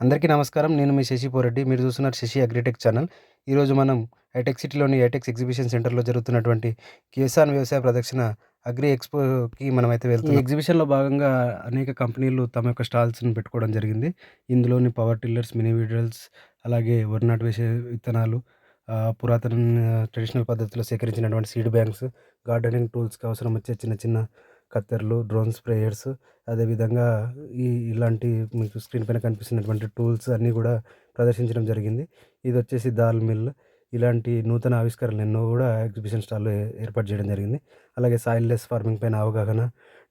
అందరికీ నమస్కారం. నేను మీ శశి పోరెడ్డి. మీరు చూస్తున్నారు శశి అగ్రిటెక్ ఛానల్. ఈరోజు మనం హైటెక్ సిటీలోని హైటెక్స్ ఎగ్జిబిషన్ సెంటర్లో జరుగుతున్నటువంటి కిసాన్ వ్యవసాయ ప్రదర్శన అగ్రి ఎక్స్పోకి మనం అయితే వెళ్తాం ఈ ఎగ్జిబిషన్లో భాగంగా అనేక కంపెనీలు తమ యొక్క స్టాల్స్ని పెట్టుకోవడం జరిగింది. ఇందులోని పవర్ టిల్లర్స్ మినీ వీడల్స్ అలాగే వరి నాటు వేసే విత్తనాలు పురాతన ట్రెడిషనల్ పద్ధతిలో సేకరించినటువంటి సీడ్ బ్యాంక్స్ గార్డెనింగ్ టూల్స్కి అవసరం వచ్చే చిన్న చిన్న కత్తెరలు డ్రోన్ స్ప్రేయర్స్ అదేవిధంగా ఈ ఇలాంటి మీకు స్క్రీన్ పైన కనిపిస్తున్నటువంటి టూల్స్ అన్నీ కూడా ప్రదర్శించడం జరిగింది. ఇది వచ్చేసి దాల్ మిల్. ఇలాంటి నూతన ఆవిష్కరణలు ఎన్నో కూడా ఎగ్జిబిషన్ స్టాల్లో ఏర్పాటు చేయడం జరిగింది. అలాగే సాయిల్లెస్ ఫార్మింగ్ పైన అవగాహన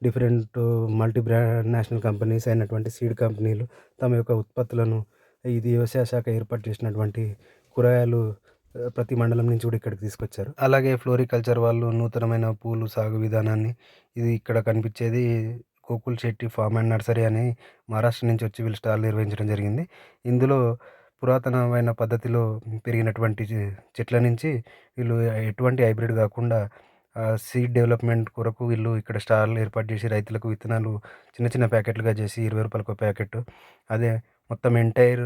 different multi brand national companies అయినటువంటి సీడ్ కంపెనీలు తమ యొక్క ఉత్పత్తులను ఇది వ్యవసాయ శాఖ ఏర్పాటు చేసినటువంటి కూరగాయలు ప్రతి మండలం నుంచి కూడా ఇక్కడికి తీసుకొచ్చారు. అలాగే ఫ్లోరికల్చర్ వాళ్ళు నూతనమైన పూలు సాగు విధానాన్ని ఇది ఇక్కడ కనిపించేది. Gokul Shetty farm and nursery అని మహారాష్ట్ర నుంచి వచ్చి వీళ్ళు స్టాల్ నిర్వహించడం జరిగింది. ఇందులో పురాతనమైన పద్ధతిలో పెరిగినటువంటి చెట్ల నుంచి వీళ్ళు ఎటువంటి హైబ్రిడ్ కాకుండా సీడ్ డెవలప్మెంట్ కొరకు వీళ్ళు ఇక్కడ స్టాల్ ఏర్పాటు చేసి రైతులకు విత్తనాలు చిన్న చిన్న ప్యాకెట్లుగా చేసి ఇరవై రూపాయలకు ప్యాకెట్ అదే మొత్తం ఎంటైర్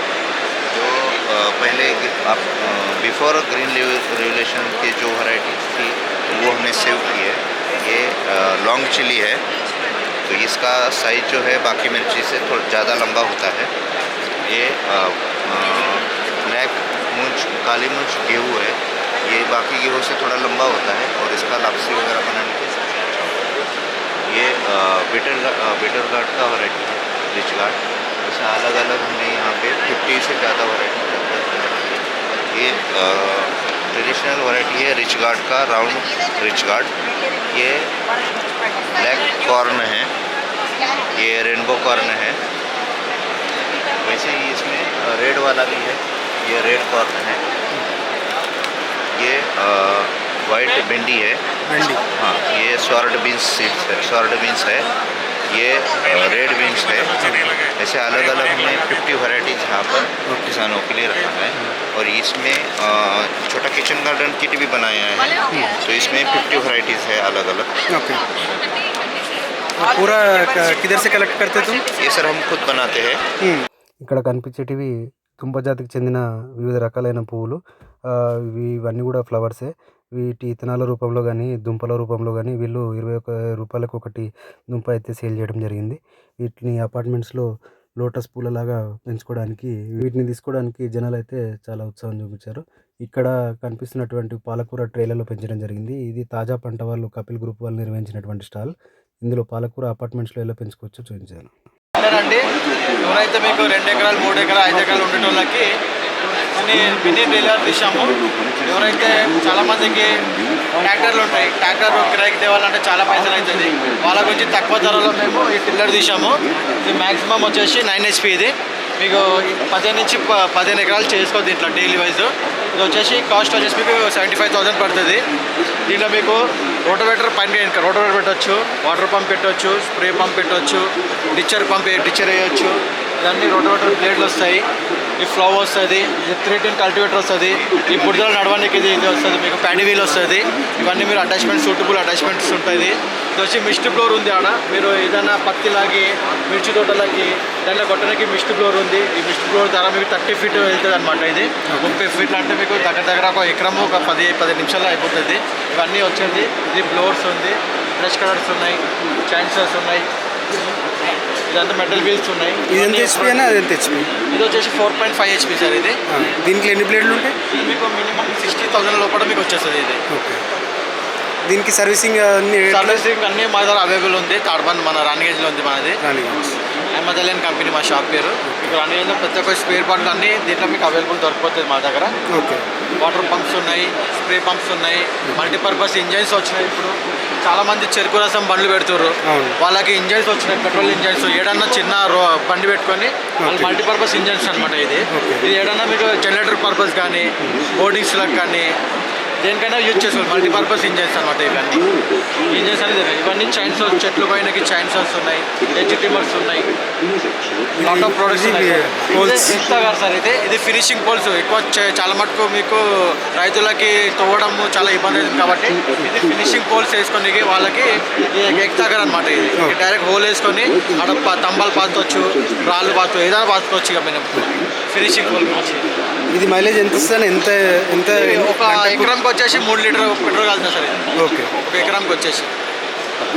पहले आप बिफोर ग्रीन रेवलेशन की जो वराइटी थी, वो हमने सेव की है। ये लॉन्ग चिली है। तो इसका साइज़ जो है, बाकी मिर्ची से थोड़ा ज़्यादा लंबा होता है। ये ब्लैक मूंछ, काली मूंछ गेहूँ है। ये बाकी गेहूँ से थोड़ा लंबा होता है और इसका लापसी वगैरह बनाने के ये बिटर बिटर गार्ड का वराइटी है रिच गार्ड ऐसा अलग अलग हमने यहाँ पे 50 से ज़्यादा वराइटी ये ट्रेडिशनल वराइटी है रिच गार्ड का राउंड रिच गार्ड ये ब्लैक कॉर्न है. ये रेनबो कॉर्न है. वैसे ही इसमें रेड वाला भी है. ये रेड कॉर्न है. ये वाइट भिंडी है. भिंडी। हाँ ये स्वॉर्ड बीन्स सीड्स है. स्वॉर्ड बीन्स है. ये रेड बीन्स है ऐसे अलग अलग हमने 50 वैरायटीज यहाँ पर किसानों के लिए रखा है और इसमें अ, छोटा किचन गार्डन किट भी बनाया है तो इसमें 50 वैरायटीज है अलग अलग ఓకే పూరా కిదర్ సే కలెక్ట్ కర్తే తుమ్ ये सर हम खुद बनाते हैं ఇక్కడ కనిపించేటివి తుంప జాతికి చెందిన వివిధ రకాలైన పువ్వులు ఆ, ఇవి ఇవన్నీ కూడా ఫ్లవర్సే వీటి ఇత్తనాల రూపంలో కానీ దుంపల రూపంలో కానీ వీళ్ళు ఇరవై ఒక రూపాయలకు ఒకటి దుంప అయితే సేల్ చేయడం జరిగింది. వీటిని అపార్ట్మెంట్స్లో లోటస్ పూలలాగా పెంచుకోవడానికి వీటిని తీసుకోవడానికి జనాలు అయితే చాలా ఉత్సాహం చూపించారు. ఇక్కడ కనిపిస్తున్నటువంటి పాలకూర ట్రేలలో పెంచడం జరిగింది. ఇది తాజా పంట వాళ్ళు కపిల్ గ్రూప్ వాళ్ళు నిర్వహించినటువంటి స్టాల్. ఇందులో పాలకూర అపార్ట్మెంట్స్లో ఎలా పెంచుకోవచ్చో చూపించాను అండి ఎవరైతే మీకు రెండు ఎకరాలు మూడు ఎకరాలు ఐదు ఎకరాలు ఉండేటోళ్ళకి కొన్ని మినీ డీలర్ తీసాము ఎవరైతే చాలా మందికి ట్రాక్టర్లు ఉంటాయి ట్రాక్టర్ కిరాయికి తేవాలంటే చాలా పైసలు అవుతుంది. వాళ్ళ గురించి తక్కువ ధరలో మేము ఈ టిల్లర్ తీసాము ఇది మ్యాక్సిమం వచ్చేసి నైన్ హెచ్పి ఇది. మీకు పదిహేను నుంచి ప- పదిహేను ఎకరాలు చేసుకోవద్దు ఇట్లా డైలీ వైజ్ ఇది వచ్చేసి కాస్ట్ వచ్చేసి మీకు సెవెంటీ ఫైవ్ థౌసండ్ పడుతుంది. దీంట్లో మీకు రోటోవేటర్ పని రోటోవేటర్ పెట్టవచ్చు వాటర్ పంప్ పెట్టవచ్చు స్ప్రే పంప్ పెట్టవచ్చు డిచ్చర్ పంప్ డిచ్చర్ వేయచ్చు. ఇవన్నీ రోటోవేటర్ బ్లేడ్లు వస్తాయి. ఈ ఫ్లవర్ వస్తుంది త్రీ టెన్ కల్టివేటర్ వస్తుంది ఈ బుడిదల నడవడానికి ఇది ఇది వస్తుంది మీకు ప్యాండీ వీల్ వస్తుంది ఇవన్నీ మీరు అటాచ్మెంట్ సూటబుల్ అటాచ్మెంట్స్ ఉంటుంది. ఇది వచ్చి మిస్ట్ ఫ్లోర్ ఉంది ఆడ మీరు ఏదైనా పత్తి లాగి మిర్చి తోటలకి దాంట్లో కొట్టడానికి మిస్ట్ ఫ్లోర్ ఉంది. ఈ మిస్ట్ ఫ్లోర్ ధర మీకు థర్టీ ఫీట్ వెళ్తుంది అనమాట ఇది. ముప్పై ఫీట్లు అంటే మీకు దగ్గర దగ్గర ఒక ఎకరం ఒక పది పది నిమిషాల్లో అయిపోతుంది. ఇవన్నీ వచ్చేది ఇది ఫ్లోర్స్ ఉంది బ్రష్ కలర్స్ ఉన్నాయి చాన్సర్స్ ఉన్నాయి. ఇదంతా మెటల్ వీల్స్ ఉన్నాయి. ఇది ఎంత హెచ్పి అయినా అది ఎంత హెచ్పి ఇది వచ్చేసి four point five HP sir ఇది. దీంట్లో ఎన్ని బ్లేడ్లు ఉంటాయి? మీకు మినిమం సిక్స్టీ థౌసండ్ లోపల మీకు వచ్చేస్తుంది ఇది. ఓకే. దీనికి సర్వీసింగ్ అన్ని సర్వీసింగ్ అన్నీ మా దగ్గర అవైలబుల్ ఉంది. తాడ్బండ్ మన రాణిగంజ్లో ఉంది మనది. అమెజాలియన్ కంపెనీ మా షాప్ పేరు. రాణిగంజ్లో ప్రతి ఒక్క స్పేర్ పార్ట్లు అన్నీ దీంట్లో మీకు అవైలబుల్ దొరికిపోతుంది మా దగ్గర. ఓకే. వాటర్ పంప్స్ ఉన్నాయి స్ప్రే పంప్స్ ఉన్నాయి మల్టీపర్పస్ ఇంజన్స్ వచ్చినాయి ఇప్పుడు. చాలా మంది చెరుకు రసం బండ్లు అవును. వాళ్ళకి ఇంజన్స్ వచ్చినాయి పెట్రోల్ ఇంజన్స్ ఏడన్నా చిన్న రో బండి పెట్టుకొని. మల్టీపర్పస్ ఇంజన్స్ అనమాట ఇది. ఇది ఏడన్నా మీకు జనరేటర్ పర్పస్ కానీ బోర్డింగ్స్లకు కానీ దేనికైనా యూజ్ చేసుకోవచ్చు మల్టీపర్పస్ ఇంజన్స్ అనమాట ఇవన్నీ. ఇంజన్స్ అనేది ఇవన్నీ చైన్స్ చెట్లు పైనకి చైన్స్ ఎడ్జ్ ట్రిమ్మర్స్ ఉన్నాయి. లాట్ ఆఫ్ ప్రొడక్ట్స్ కాదు సార్. ఇది ఇది ఫినిషింగ్ పోల్స్ ఎక్కువ చాలా మటుకు మీకు రైతులకి తవ్వడం చాలా ఇబ్బంది అవుతుంది కాబట్టి ఇది ఫినిషింగ్ పోల్స్ వేసుకొని వాళ్ళకి ఎక్తాగర్ అనమాట ఇది. డైరెక్ట్ హోల్ వేసుకొని అక్కడ తంబాలు పాతవచ్చు రాళ్ళు పాతు ఏదైనా పాతుకోవచ్చు ఇక మనం ఫినిషింగ్ పోల్ ఇది మైలేజ్ ఎంత ఇస్తుంది ఎంత ఎంత ఒక ఎకరానికి వచ్చేసి మూడు లీటర్ పెట్రోల్ కలుగుతుంది సార్ ఓకే. ఒక ఎకరానికి వచ్చేసి.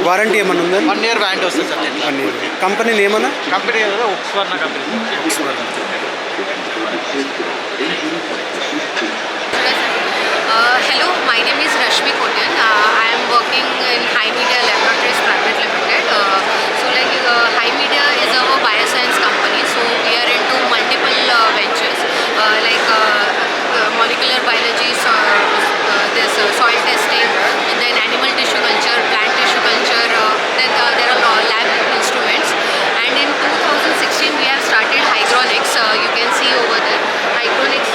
వారంటీ ఏమన్నా ఉందా? వన్ ఇయర్ వ్యాంటీ వస్తుంది సార్ వన్ ఇయర్. కంపెనీ ఏమన్నా కంపెనీ కదా ఉక్స్వర్ణ company Uh, hello, my name is Rashmi Kotan. Uh, I am working in High Media Laboratories Private Limited. Uh, so, like uh, High Media is like uh, molecular biology, so, uh, this uh, soil testing, then animal tissue culture, plant tissue culture. Then there are lab instruments. And in 2016, we have started Hygronics. You can see over there. Hygronics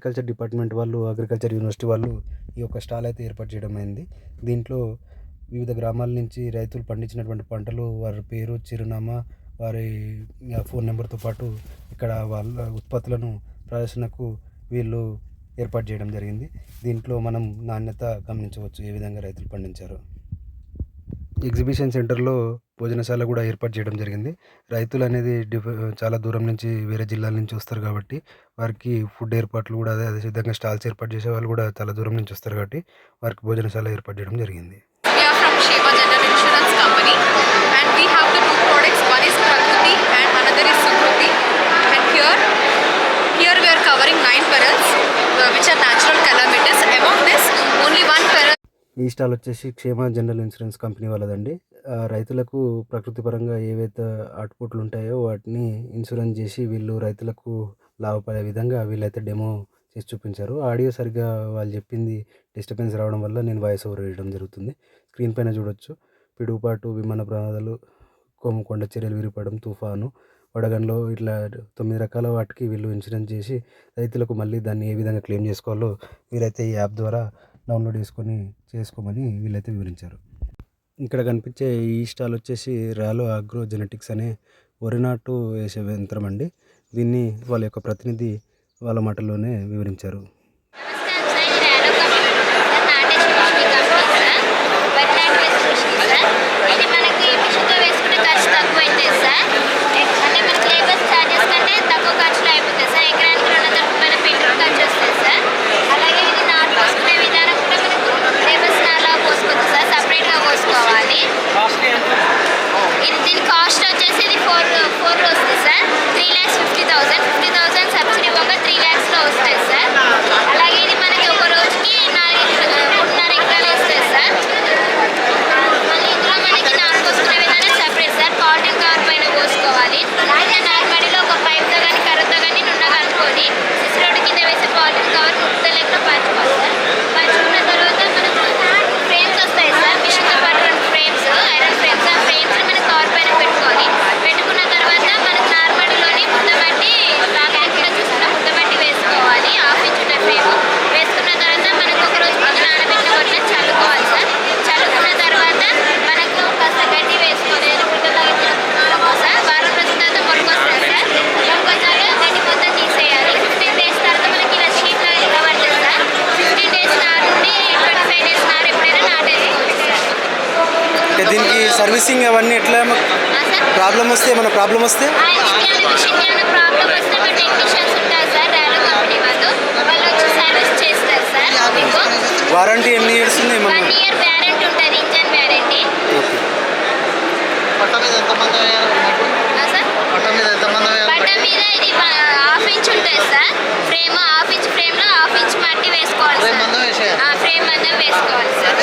horticulture department వాళ్ళు agriculture university వాళ్ళు ఈ యొక్క stall అయితే ఏర్పాటు చేయడం అయింది. దీంట్లో వివిధ గ్రామాల నుంచి రైతులు పండించినటువంటి పంటలు వారి పేరు చిరునామా వారి ఫోన్ నెంబర్తో పాటు ఇక్కడ వాళ్ళ ఉత్పత్తులను ప్రదర్శనకు వీళ్ళు ఏర్పాటు చేయడం జరిగింది. దీంట్లో మనం నాణ్యత గమనించవచ్చు ఏ విధంగా రైతులు పండించారు. ఎగ్జిబిషన్ సెంటర్లో భోజనశాల కూడా ఏర్పాటు చేయడం జరిగింది. రైతులు అనేది చాలా దూరం నుంచి వేరే జిల్లాల నుంచి వస్తారు కాబట్టి వారికి ఫుడ్ ఏర్పాట్లు కూడా అదే అదేవిధంగా స్టాల్స్ ఏర్పాటు చేసే వాళ్ళు కూడా చాలా దూరం నుంచి వస్తారు కాబట్టి వారికి భోజనశాల ఏర్పాటు చేయడం జరిగింది. ఈ స్టాల్ వచ్చేసి క్షేమ జనరల్ ఇన్సూరెన్స్ కంపెనీ వాళ్ళదండి. రైతులకు ప్రకృతి పరంగా ఏవైతే ఆటుపోట్లు ఉంటాయో వాటిని ఇన్సూరెన్స్ చేసి వీళ్ళు రైతులకు లాభపడే విధంగా వీళ్ళైతే డెమో చేసి చూపించారు. ఆడియో సరిగ్గా వాళ్ళు చెప్పింది డిస్టర్బెన్స్ రావడం వల్ల నేను వాయిస్ ఓవర్ వేయడం జరుగుతుంది. స్క్రీన్ పైన చూడొచ్చు. పిడుగుపాటు విమాన ప్రమాదాలు కొమ్ము కొండ చర్యలు విరిపడం తుఫాను వడగండ్లో ఇట్లా తొమ్మిది రకాల వాటికి వీళ్ళు ఇన్సూరెన్స్ చేసి రైతులకు మళ్ళీ దాన్ని ఏ విధంగా క్లెయిమ్ చేసుకోవాలో వీరైతే ఈ యాప్ ద్వారా డౌన్లోడ్ చేసుకొని చేసుకోమని వీళ్ళైతే వివరించారు. ఇక్కడ కనిపించే ఈ స్టాల్ వచ్చేసి రాలో అగ్రో జెనెటిక్స్ అనే వరి నాటు వేసే యంత్రం అండి. దీన్ని వాళ్ళ యొక్క ప్రతినిధి వాళ్ళ మాటల్లోనే వివరించారు. Three lakhs fifty thousand fifty thousand servicing అవన్నీ ఎట్లా ప్రాబ్లం వస్తే ఏమైనా ప్రాబ్లం వస్తే? వారంటీ ఎన్ని ఇయర్స్ ఉంది ఏమన్నా పట్ట మీద గోడ మీద హాఫ్ ఇంచ్ ఉంటుంది సార్. ఫ్రేమ్ హాఫ్ ఇంచ్ ఫ్రేమ్లో హాఫ్ ఇంచ్ మట్టి వేసుకోవాలి సార్. ఫ్రేమ్ అందం వేసుకోవాలి సార్.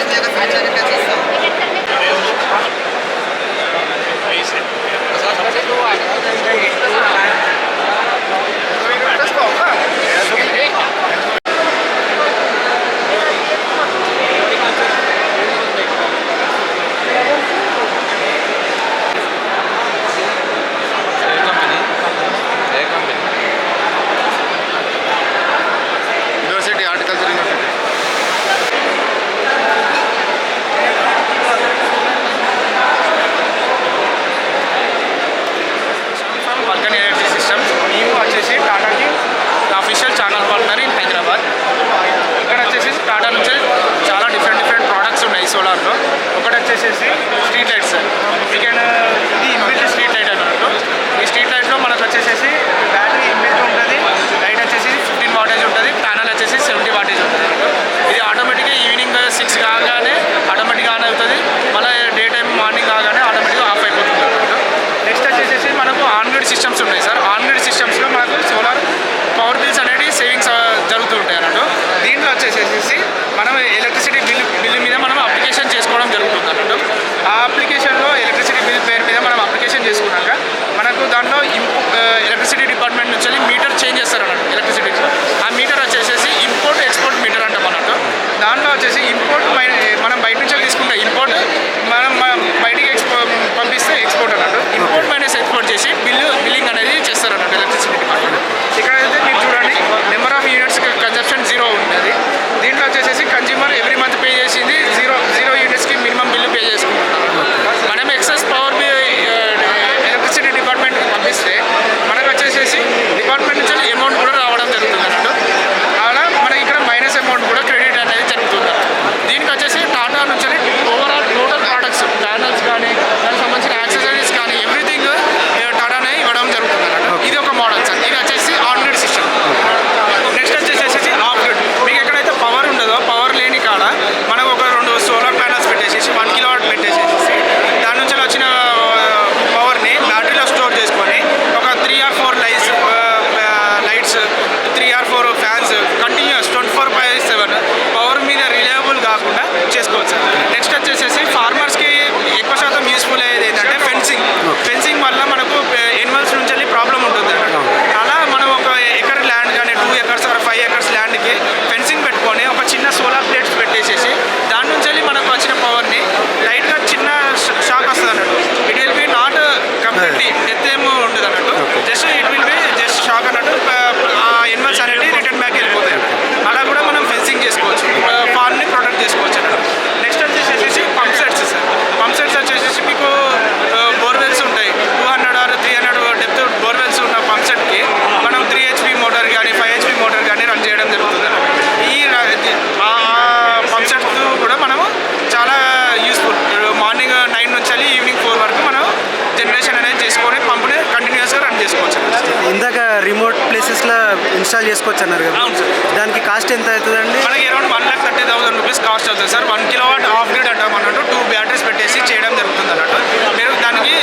చేసుకోవచ్చు అన్నారు కదా. అవును సార్. దానికి కాస్ట్ ఎంత అవుతుందండి? మనకి around one lakh thirty thousand rupees cost అవుతుంది sir. One kilowatt half grade అంటాం అన్నట్టు టూ బ్యాటరీస్ పెట్టేసి చేయడం జరుగుతుంది అన్నట్టు. మీరు దానికి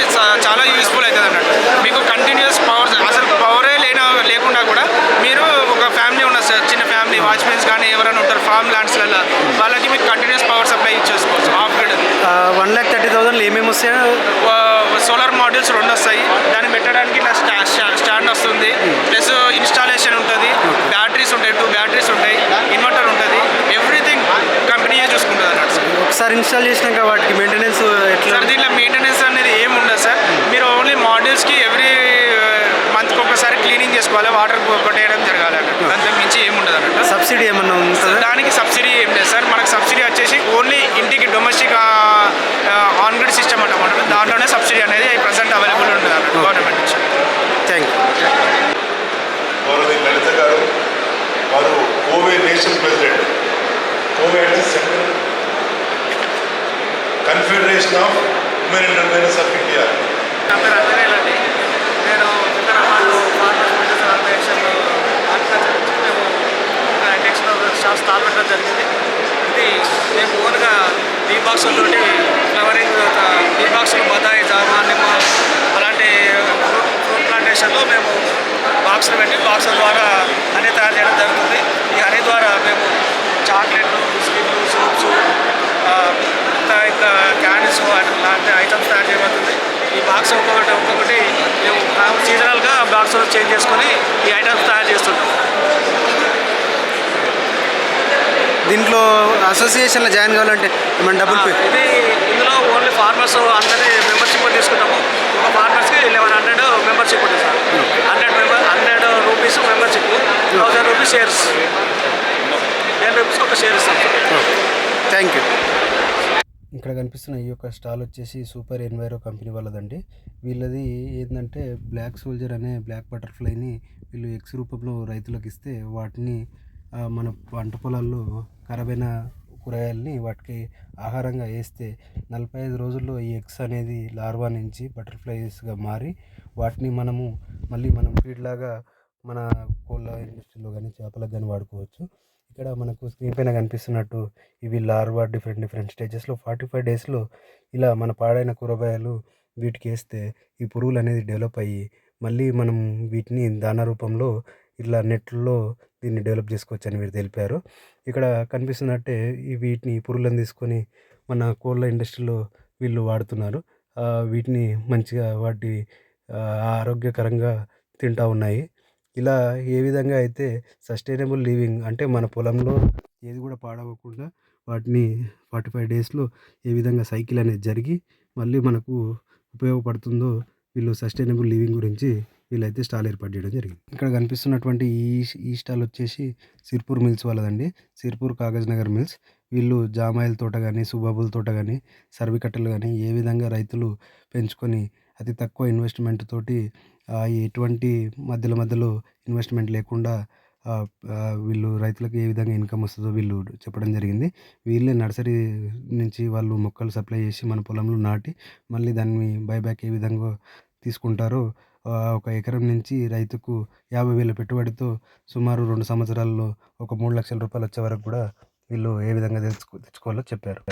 చాలా యూస్ఫుల్ అవుతుంది అన్నట్టు. మీకు కంటిన్యూస్ పవర్ అసలు పవరే లేన లేకుండా కూడా మీరు ఒక ఫ్యామిలీ ఉన్న సార్ చిన్న ఫ్యామిలీ వాచ్మెన్స్ కానీ ఎవరైనా ఉంటారు ఫార్మ్ ల్యాండ్స్లలో వాళ్ళకి మీకు కంటిన్యూస్ పవర్ సప్లై ఇచ్చేసుకోవచ్చు. వన్ ల్యాక్ థర్టీ థౌసండ్ ఏమేమి వస్తాయో? సోలార్ మాడ్యూల్స్ రెండు వస్తాయి. దాన్ని పెట్టడానికి స్టా- స్టాండ్ వస్తుంది. ప్లస్ ఇన్స్టాలేషన్ ఉంటుంది. బ్యాటరీస్ ఉంటాయి. టూ బ్యాటరీస్ ఉంటాయి. ఇన్వర్టర్ ఉంటుంది. ఎవ్రీథింగ్ కంపెనీయే చూసుకుంటుంది అన్నట్టు సార్. ఒకసారి ఇన్స్టాల్ చేసినాక వాటికి మెయింటెనెన్స్ ఎట్లా? సార్ దీంట్లో మెయింటెనెన్స్ అనేది ఏమి ఉండదు సార్. మీరు ఓన్లీ మాడ్యూల్స్కి ఎవ్రీ చేసుకోవాలి వాటర్ కొట్టేయడం జరగాలి అన్నట్టు అంతకు మించి ఏమి ఉండదు అన్నట్టు సబ్సిడీ ఏమన్నా ఉంటుందా? దానికి సబ్సిడీ ఏం లేదు సార్. మనకు సబ్సిడీ వచ్చేసి ఓన్లీ ఇంటికి డొమెస్టిక్ ఆన్ గ్రిడ్ సిస్టమ్ అనమాట దాంట్లోనే సబ్సిడీ అనేది ప్రజెంట్ అవైలబుల్ ఉంటుంది అన్నట్టు గవర్నమెంట్ నుంచి. థ్యాంక్ యూ గౌరవనీయ లలిత గారు వారు కోవే నేషనల్ ప్రెసిడెంట్. కోవే అంటే central confederation of women and women's of India నా పేరు అంజనేయులండి నేను Vikarabad farmers business organisation horticulture నుంచి మేము ఒక టెక్స్టైల్ షాప్ జరిగింది. ఇది మేము ఓన్గా డీ బాక్సులతోటి ఫ్లవరింగ్ డీ బాక్సులు బతాయి జామా నిమ్మ అలాంటి ఫ్రూట్ ప్లాంటేషన్లో మేము బాక్సులు పెట్టి బాక్సుల ద్వారా హనీ తయారు చేయడం జరుగుతుంది. ఈ హనీ ద్వారా మేము చాక్లెట్లు బిస్కెట్లు సూప్స్ ఇంకా ఇంకా క్యాండీస్ లాంటి ఐటమ్స్ తయారు చేయబడుతుంది. ఈ బాక్స్ ఒక్కొక్కటి ఒక్కొక్కటి మేము సీజనల్గా బాక్స్ చేంజ్ చేసుకొని ఈ ఐటమ్స్ తయారు చేస్తుంటాం. దీంట్లో అసోసియేషన్లో జాయిన్ కావాలంటే ఏమైనా డబ్బులు ఇది ఇందులో ఓన్లీ ఫార్మర్స్ అందరి మెంబర్షిప్ తీసుకుంటాము. ఒక ఫార్మర్స్కి లెవెన్ హండ్రెడ్ మెంబర్షిప్ ఉంటుంది sir. Hundred member hundred rupees membership thousand rupees shares ten రూపీస్కి ఒక షేర్ ఇస్తాం. థ్యాంక్ యూ ఇక్కడ కనిపిస్తున్న ఈ యొక్క స్టాల్ వచ్చేసి సూపర్ ఎన్వైరో కంపెనీ వాళ్ళదండి. వీళ్ళది ఏంటంటే బ్లాక్ సోల్జర్ అనే బ్లాక్ బటర్ఫ్లైని వీళ్ళు ఎక్స్ రూపంలో రైతులకు ఇస్తే వాటిని మన పంట పొలాల్లో ఖరాబైన కూరగాయలని వాటికి ఆహారంగా వేస్తే నలభై ఐదు రోజుల్లో ఈ ఎగ్స్ అనేది లార్వా నుంచి బటర్ఫ్లైస్గా మారి వాటిని మనము మళ్ళీ మనం ఫీడ్ లాగా మన కోళ్ళ ఇండస్ట్రీలో కానీ చేపలకు కానీ వాడుకోవచ్చు. ఇక్కడ మనకు స్క్రీన్ పైన కనిపిస్తున్నట్టు ఇవి లార్వా డిఫరెంట్ డిఫరెంట్ స్టేజెస్లో ఫార్టీ ఫైవ్ డేస్లో ఇలా మన పాడైన కూరగాయలు వీటికి వేస్తే ఈ పురుగులు అనేది డెవలప్ అయ్యి మళ్ళీ మనం వీటిని దాన రూపంలో ఇట్లా నెట్లో దీన్ని డెవలప్ చేసుకోవచ్చు అని వీరు తెలిపారు. ఇక్కడ కనిపిస్తున్నట్టే ఈ వీటిని పురుగులను తీసుకొని మన కోళ్ళ ఇండస్ట్రీలో వీళ్ళు వాడుతున్నారు. వీటిని మంచిగా వాటి ఆరోగ్యకరంగా తింటా ఉన్నాయి. ఇలా ఏ విధంగా అయితే సస్టైనబుల్ లివింగ్ అంటే మన పొలంలో ఏది కూడా పాడవకుండా వాటిని ఫార్టీ ఫైవ్ డేస్లో ఏ విధంగా సైకిల్ అనేది జరిగి మళ్ళీ మనకు ఉపయోగపడుతుందో వీళ్ళు సస్టైనబుల్ లివింగ్ గురించి వీళ్ళైతే స్టాల్ ఏర్పాటు చేయడం జరిగింది. ఇక్కడ కనిపిస్తున్నటువంటి ఈ ఈ స్టాల్ వచ్చేసి సిర్పూర్ మిల్స్ వాళ్ళదండి. సిర్పూర్ కాగజ్ నగర్ మిల్స్. వీళ్ళు జామాయిల తోట కానీ సుబాబుల తోట కానీ సర్వికట్టలు కానీ ఏ విధంగా రైతులు పెంచుకొని అతి తక్కువ ఇన్వెస్ట్మెంట్ తోటి ఎటువంటి మధ్యలో మధ్యలో ఇన్వెస్ట్మెంట్ లేకుండా వీళ్ళు రైతులకు ఏ విధంగా ఇన్కమ్ వస్తుందో వీళ్ళు చెప్పడం జరిగింది. వీళ్ళే నర్సరీ నుంచి వాళ్ళు మొక్కలు సప్లై చేసి మన పొలంలో నాటి మళ్ళీ దాన్ని బైబ్యాక్ ఏ విధంగా తీసుకుంటారో ఒక ఎకరం నుంచి రైతుకు యాభై వేల పెట్టుబడితో సుమారు రెండు సంవత్సరాల్లో ఒక మూడు లక్షల రూపాయలు వచ్చే వరకు కూడా వీళ్ళు ఏ విధంగా తెచ్చుకో తెచ్చుకోవాలో చెప్పారు.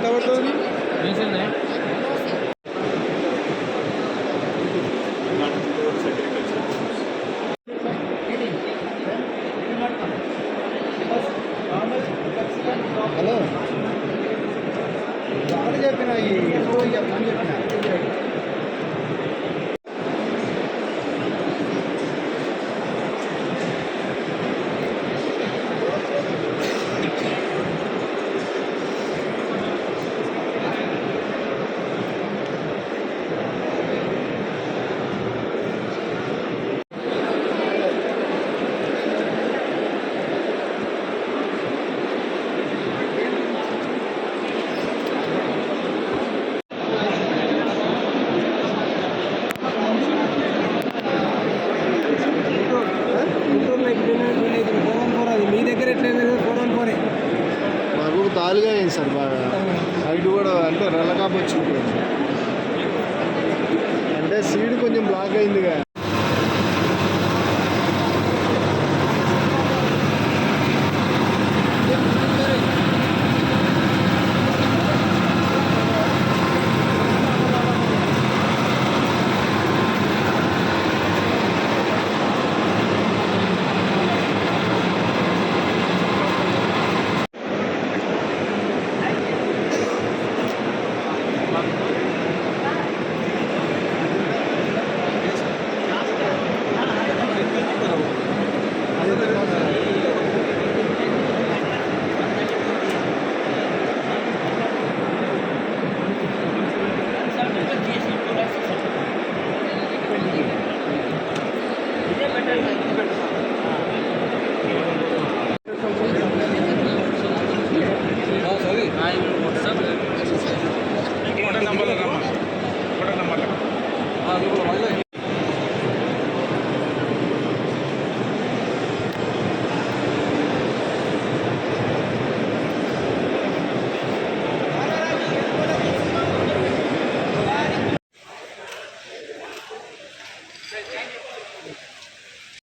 ఎంత పడుతుంది హలో బాగా చెప్పిన ఎప్పుడు చెప్పిన మీ దగ్గర ఎట్లా ఫోన్ ఫోనే మాకు తాలుగా సార్ బాగా హైట్ కూడా అంటే రెల్లకాపు వచ్చింది అంటే సీడ్ కొంచెం బ్లాక్ అయిందిగా.